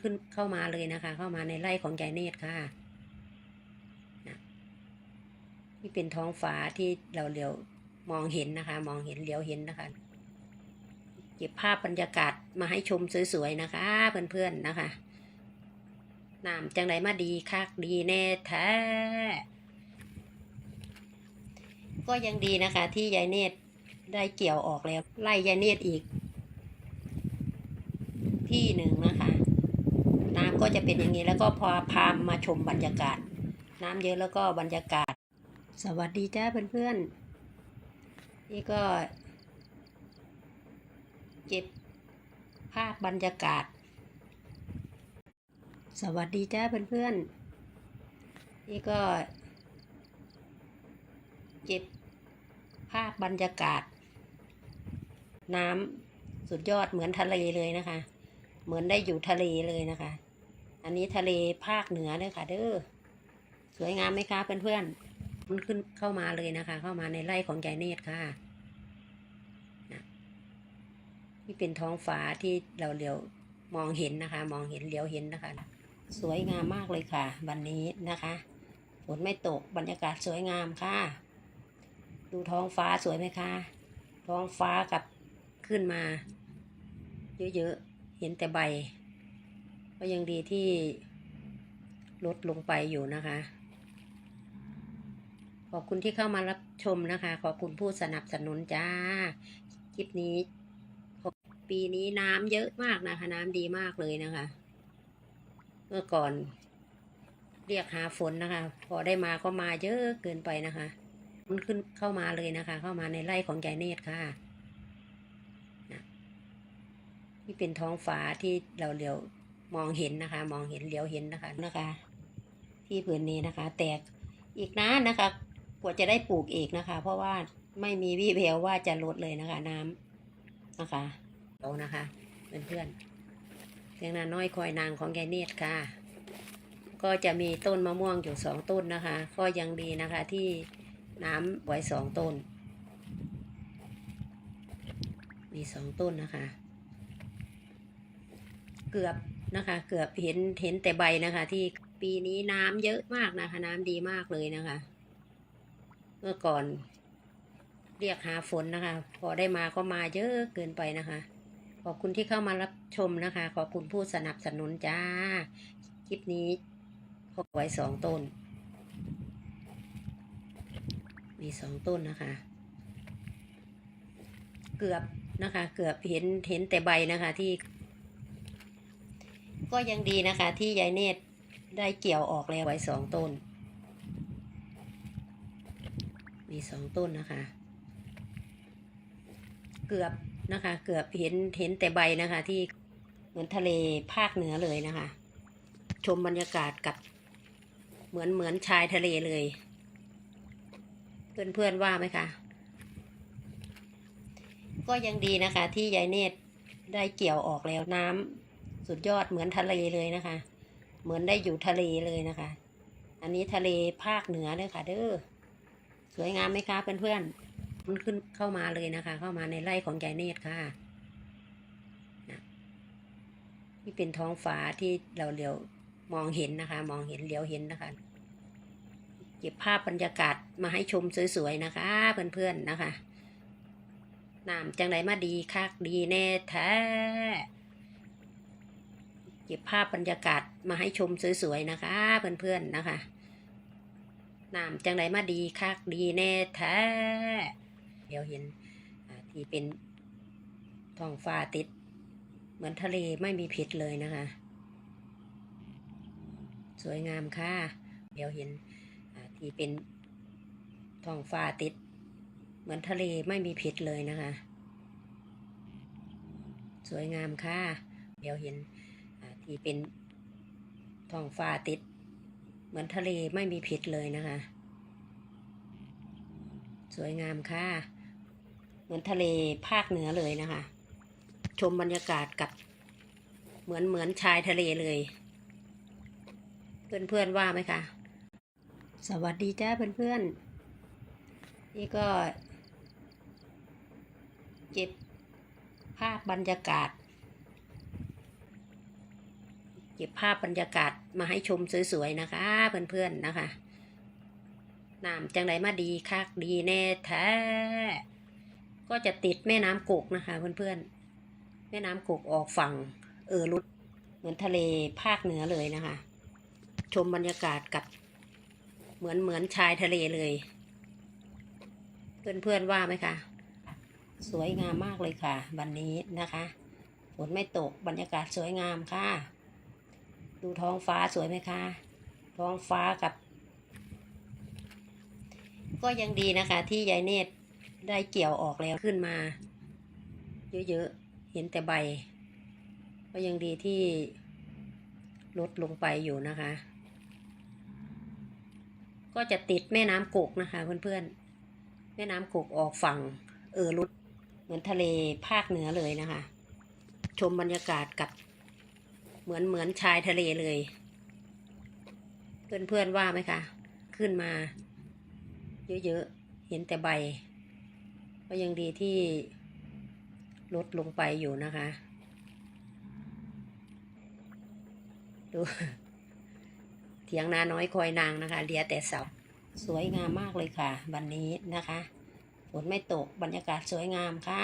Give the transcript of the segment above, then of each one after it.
ขึ้นเข้ามาเลยนะคะ เข้ามาในไร่ของยายเนตรค่ะนี่เป็นท้องฟ้าที่เราเหลียวมองเห็นนะคะ มองเห็นเหลียวเห็นนะคะเก็บภาพบรรยากาศมาให้ชมสวยๆนะคะเพื่อนๆนะคะน้ำจังไรมาดีคักดีแน่แท้ก็ยังดีนะคะ ที่ยายเนตรได้เกี่ยวออกแล้วไล่ยายเนตรอีก ที่หนึ่งนะคะ น้ำ ก็จะเป็นอย่างนี้แล้วก็พอพามาชมบรรยากาศ น้ำเยอะแล้วก็บรรยากาศ สวัสดีจ้าเพื่อนๆนี่ก็เก็บภาพบรรยากาศ สวัสดีจ้าเพื่อนๆนี่ก็เก็บภาพบรรยากาศ น้ำสุดยอดเหมือนทะเลเลยนะคะ เหมือนได้อยู่ทะเลเลยนะคะ อันนี้ทะเลภาคเหนือเลยค่ะ เด้อสวยงามไหมคะเพื่อนๆมันขึ้นเข้ามาเลยนะคะ เข้ามาในไร่ของยายเนตรค่ะนะนี่เป็นท้องฟ้าที่เราเหลียวมองเห็นนะคะ มองเห็นเหลียวเห็นนะคะ สวยงามมากเลยค่ะ วันนี้นะคะฝนไม่ตกบรรยากาศสวยงามค่ะ ดูท้องฟ้าสวยไหมคะท้องฟ้ากับขึ้นมา เยอะๆเห็นแต่ใบ ก็ยังดีที่ลดลงไปอยู่นะคะ ขอบคุณที่เข้ามารับชมนะคะ ขอบคุณผู้สนับสนุนจ้า คลิปนี้ ปีนี้น้ำเยอะมากนะคะ น้ำดีมากเลยนะคะ เมื่อก่อนเรียกหาฝนนะคะ พอได้มาก็มาเยอะเกินไปนะคะ มันขึ้นเข้ามาเลยนะคะ เข้ามาในไร่ของยายเนตรค่ะนี่เป็นท้องฟ้าที่เราเหลียว มองเห็นนะคะ มองเห็นเหลียวเห็นนะคะนะคะ ที่ผืนนี้นะคะ แตกอีกนานนะคะ กว่าจะได้ปลูกอีกนะคะ เพราะว่าไม่มีวี่แววว่าจะลดเลยนะคะ น้ำนะคะเอานะคะเพื่อนๆเสียงนาน้อยคอยนางของยายเนตรค่ะ ก็จะมีต้นมะม่วงอยู่สองต้นนะคะ ก็ยังดีนะคะที่น้ำไว้สองต้น มีสองต้นนะคะ เกือบ นะคะ เกือบเห็นเห็นแต่ใบนะคะ ที่ปีนี้น้ำเยอะมากนะคะ น้ำดีมากเลยนะคะ เมื่อก่อนเรียกหาฝนนะคะ พอได้มาก็มาเยอะเกินไปนะคะ ขอบคุณที่เข้ามารับชมนะคะ ขอบคุณผู้สนับสนุนจ้า คลิปนี้พกไว้สองต้น มีสองต้นนะคะ เกือบนะคะ เกือบเห็นเห็นแต่ใบนะคะที่ ก็ยังดีนะคะ ที่ยายเนตรได้เกี่ยวออกแล้วไว้สองต้น มีสองต้นนะคะ เกือบนะคะ เกือบเห็นเห็นแต่ใบนะคะ ที่เหมือนทะเลภาคเหนือเลยนะคะ ชมบรรยากาศกับเหมือนเหมือนชายทะเลเลย เพื่อนเพื่อนว่าไหมคะ ก็ยังดีนะคะ ที่ยายเนตรได้เกี่ยวออกแล้วน้ำ สุดยอดเหมือนทะเลเลยนะคะ เหมือนได้อยู่ทะเลเลยนะคะ อันนี้ทะเลภาคเหนือเลยค่ะ เด้อสวยงามไหมคะเพื่อนๆมันขึ้นเข้ามาเลยนะคะ เข้ามาในไร่ของยายเนตรค่ะนี่เป็นท้องฟ้าที่เราเหลียวมองเห็นนะคะ มองเห็นเหลียวเห็นนะคะเก็บภาพบรรยากาศมาให้ชมสวยๆนะคะ เพื่อนๆนะคะน้ำจังไรมาดีคักดีแน่แท้ เก็บภาพบรรยากาศมาให้ชมสวยๆนะคะเพื่อนๆนะคะน้ำจังไรมาดีคักดีแน่แท้เดี๋ยวเห็นที่เป็นท้องฟ้าติด เหมือนทะเลไม่มีพิษเลยนะคะ สวยงามค่ะ เดี๋ยวเห็นที่เป็นท้องฟ้าติด เหมือนทะเลไม่มีพิษเลยนะคะ สวยงามค่ะ เดี๋ยวเห็น อ่าที่เป็นท้องฟ้าติด เหมือนทะเลไม่มีพิษเลยนะคะ สวยงามค่ะ เหมือนทะเลภาคเหนือเลยนะคะ ชมบรรยากาศกับเหมือนเหมือนชายทะเลเลย เพื่อนเพื่อนว่าไหมคะสวัสดีจ้าเพื่อนเพื่อนๆนี่ก็ เก็บภาพบรรยากาศ เก็บภาพบรรยากาศมาให้ชมสวยๆนะคะเพื่อนๆนะคะน้ำจังไรมาดีคักดีแน่แท้ก็จะติดแม่น้ำกกนะคะเพื่อนๆแม่น้ำกกออกฝั่งเออรุดเหมือนทะเลภาคเหนือเลยนะคะ ชมบรรยากาศกับเหมือนเหมือนชายทะเลเลย เพื่อนๆว่าไหมคะสวยงามมากเลยค่ะ วันนี้นะคะฝนไม่ตกบรรยากาศสวยงามค่ะ ดูท้องฟ้าสวยไหมคะ ท้องฟ้ากับ ก็ยังดีนะคะ ที่ยายเนตรได้เกี่ยวออกแล้วขึ้นมา เยอะๆ เห็นแต่ใบ ก็ยังดีที่ลดลงไปอยู่นะคะ ก็จะติดแม่น้ำกกนะคะเพื่อนๆ แม่น้ำกกออกฝั่งเออรุดเหมือนทะเลภาคเหนือเลยนะคะ ชมบรรยากาศกับ เหมือนเหมือนชายทะเลเลย เพื่อนๆว่าไหมคะ ขึ้นมา เยอะๆ เห็นแต่ใบ ก็ยังดีที่ลดลงไปอยู่นะคะ ดูเถียงนาน้อยคอยนางนะคะเลียแต่เสาสวยงามมากเลยค่ะ วันนี้นะคะฝนไม่ตกบรรยากาศสวยงามค่ะ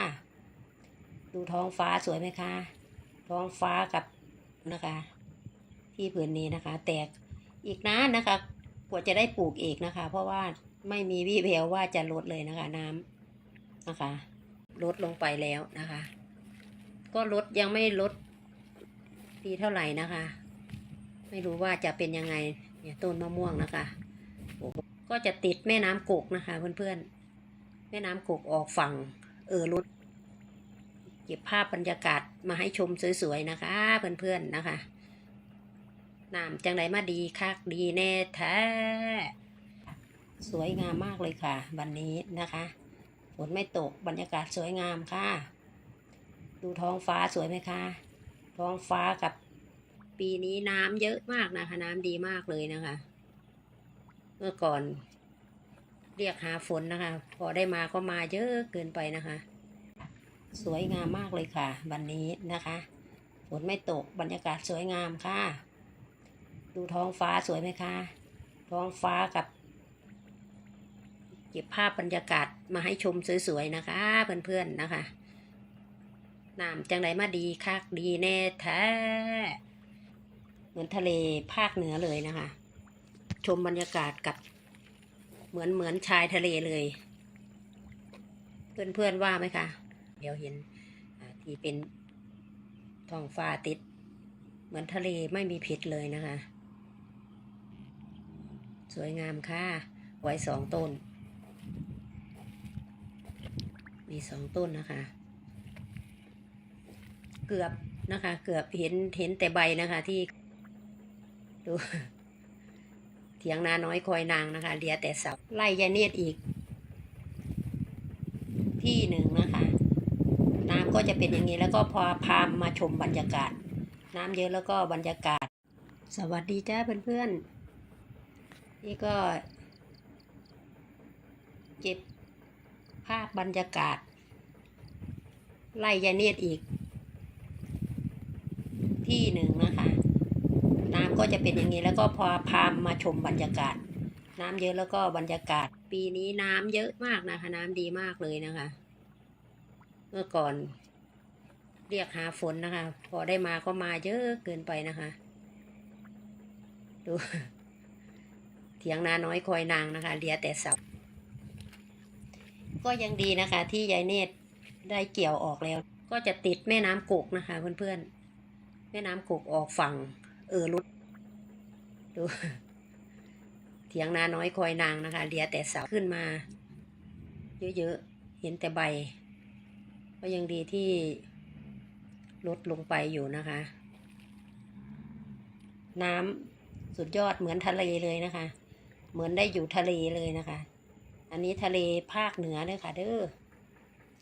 ดูท้องฟ้าสวยไหมคะ ท้องฟ้ากับ นะคะ ที่ผืนนี้นะคะ แตกอีกนานนะคะ กว่าจะได้ปลูกอีกนะคะ เพราะว่าไม่มีวี่แววว่าจะลดเลยนะคะ น้ำนะคะลดลงไปแล้วนะคะ ก็ลดยังไม่ลดดีเท่าไหร่นะคะ ไม่รู้ว่าจะเป็นยังไงเนี่ยต้นมะม่วงนะคะก็จะติดแม่น้ำกกนะคะ เพื่อนๆแม่น้ำกกออกฝั่งเออรุด เก็บภาพบรรยากาศมาให้ชมสวยๆนะคะ เพื่อนๆนะคะน้ำจังไรมาดีคักดีแน่แท้สวยงามมากเลยค่ะ วันนี้นะคะฝนไม่ตกบรรยากาศสวยงามค่ะ ดูท้องฟ้าสวยไหมคะท้องฟ้ากับปีนี้น้ำเยอะมากนะคะ น้ำดีมากเลยนะคะ เมื่อก่อนเรียกหาฝนนะคะ พอได้มาก็มาเยอะเกินไปนะคะ สวยงามมากเลยค่ะ วันนี้นะคะฝนไม่ตกบรรยากาศสวยงามค่ะ ดูท้องฟ้าสวยไหมคะ ท้องฟ้ากับเก็บภาพบรรยากาศมาให้ชมสวยๆนะคะเพื่อนๆนะคะน้ำจังไรมาดีคักดีแน่แท้เหมือนทะเลภาคเหนือเลยนะคะ ชมบรรยากาศกับเหมือนเหมือนชายทะเลเลย เพื่อนๆว่าไหมคะ ดี๋ยวเห็นที่เป็นท้องฟ้าติด เหมือนทะเลไม่มีผิดเลยนะคะ สวยงามค่ะ ไว้สองต้น มีสองต้นนะคะ เกือบนะคะ เกือบเห็นเห็นแต่ใบนะคะที่ดูเถียงนาน้อยคอยนางนะคะเลียแต่เสาไล่ยายเนตรอีก ที่หนึ่งนะคะ น้ำ ก็จะเป็นอย่างนี้แล้วก็พอพามาชมบรรยากาศ น้ำเยอะแล้วก็บรรยากาศ สวัสดีจ้าเพื่อนๆนี่ก็เก็บภาพบรรยากาศ ไล่ยาเนตรอีก ที่หนึ่งนะคะน้ำก็จะเป็นอย่างนี้แล้วก็พอพามาชมบรรยากาศ น้ำเยอะแล้วก็บรรยากาศ ปีนี้น้ำเยอะมากนะคะ น้ำดีมากเลยนะคะ เมื่อก่อน เรียกหาฝนนะคะ พอได้มาก็มาเยอะเกินไปนะคะ ดู เถียงนาน้อยคอยนางนะคะเลียแต่เสาก็ยังดีนะคะ ที่ยายเนตรได้เกี่ยวออกแล้ว ก็จะติดแม่น้ำกกนะคะ เพื่อนๆ แม่น้ำกกออกฝั่ง เออรุดดู เถียงนาน้อยคอยนางนะคะเลียแต่เสาขึ้นมา เยอะๆ เห็นแต่ใบ ก็ยังดีที่ ลดลงไปอยู่นะคะ น้ำสุดยอดเหมือนทะเลเลยนะคะ เหมือนได้อยู่ทะเลเลยนะคะ อันนี้ทะเลภาคเหนือเลยค่ะ เด้อ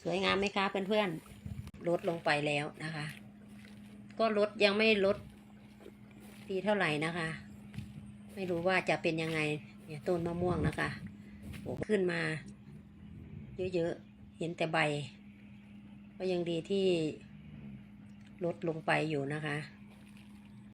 สวยงามไหมคะเพื่อนๆลดลงไปแล้วนะคะ ก็ลดยังไม่ลดดีเท่าไหร่นะคะ ไม่รู้ว่าจะเป็นยังไงเนี่ยต้นมะม่วงนะคะโอ้ขึ้นมา เยอะๆเห็นแต่ใบ ก็ยังดีที่ ลดลงไปอยู่นะคะ